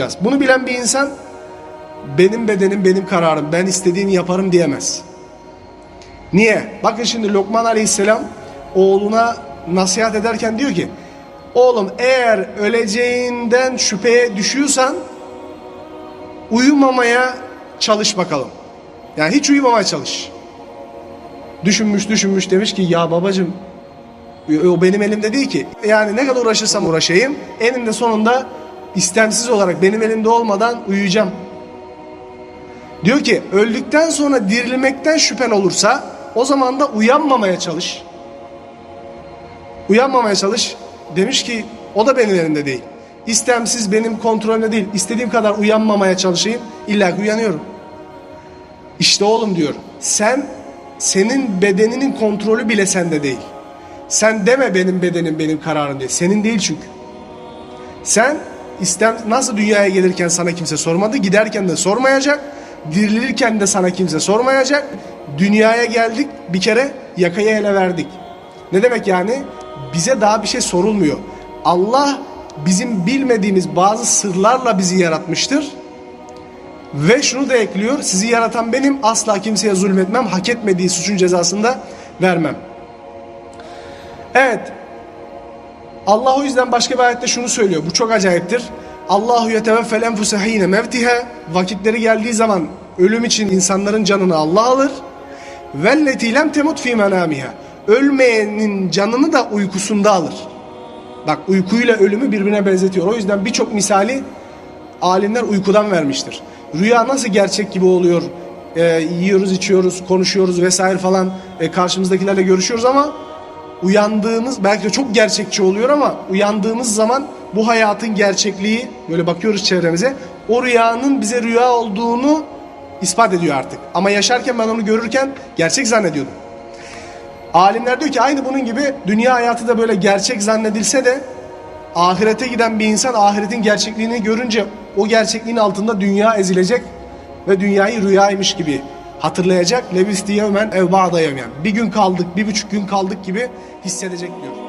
tutacağız. Bunu bilen bir insan benim bedenim benim kararım ben istediğimi yaparım diyemez. Niye? Bakın şimdi Lokman Aleyhisselam oğluna nasihat ederken diyor ki oğlum eğer öleceğinden şüpheye düşüyorsan uyumamaya çalış bakalım. Yani hiç uyumamaya çalış. Düşünmüş düşünmüş demiş ki ya babacım o benim elimde değil ki. Yani ne kadar uğraşırsam uğraşayım eninde sonunda istemsiz olarak benim elimde olmadan uyuyacağım. Diyor ki öldükten sonra dirilmekten şüphen olursa o zaman da uyanmamaya çalış. Uyanmamaya çalış. Demiş ki o da benim elimde değil. İstemsiz benim kontrolümde değil. İstediğim kadar uyanmamaya çalışayım. İlla uyanıyorum. İşte oğlum diyor. Sen senin bedeninin kontrolü bile sende değil. Sen deme benim bedenim benim kararım diye. Senin değil çünkü. Sen istem nasıl dünyaya gelirken sana kimse sormadı, giderken de sormayacak, dirilirken de sana kimse sormayacak. Dünyaya geldik bir kere yakaya ele verdik. Ne demek yani? Bize daha bir şey sorulmuyor. Allah bizim bilmediğimiz bazı sırlarla bizi yaratmıştır. Ve şunu da ekliyor. Sizi yaratan benim. Asla kimseye zulmetmem. Hak etmediği suçun cezasını da vermem. Evet. Allah o yüzden başka bir ayette şunu söylüyor. Bu çok acayiptir. Allahu yeteveffel enfuse hine mevtihe. Vakitleri geldiği zaman ölüm için insanların canını Allah alır. Velleti lem temut fi menamiha. Ölmeyenin canını da uykusunda alır. Bak uykuyla ölümü birbirine benzetiyor. O yüzden birçok misali alimler uykudan vermiştir. Rüya nasıl gerçek gibi oluyor? Ee, yiyoruz, içiyoruz, konuşuyoruz vesaire falan e, karşımızdakilerle görüşüyoruz ama uyandığımız belki de çok gerçekçi oluyor ama uyandığımız zaman bu hayatın gerçekliği böyle bakıyoruz çevremize o rüyanın bize rüya olduğunu ispat ediyor artık. Ama yaşarken ben onu görürken gerçek zannediyordum. Alimler diyor ki aynı bunun gibi dünya hayatı da böyle gerçek zannedilse de ahirete giden bir insan ahiretin gerçekliğini görünce o gerçekliğin altında dünya ezilecek ve dünyayı rüyaymış gibi hatırlayacak. Levis diyevmen ev ba'da yevmen. Bir gün kaldık, bir buçuk gün kaldık gibi hissedecek diyor.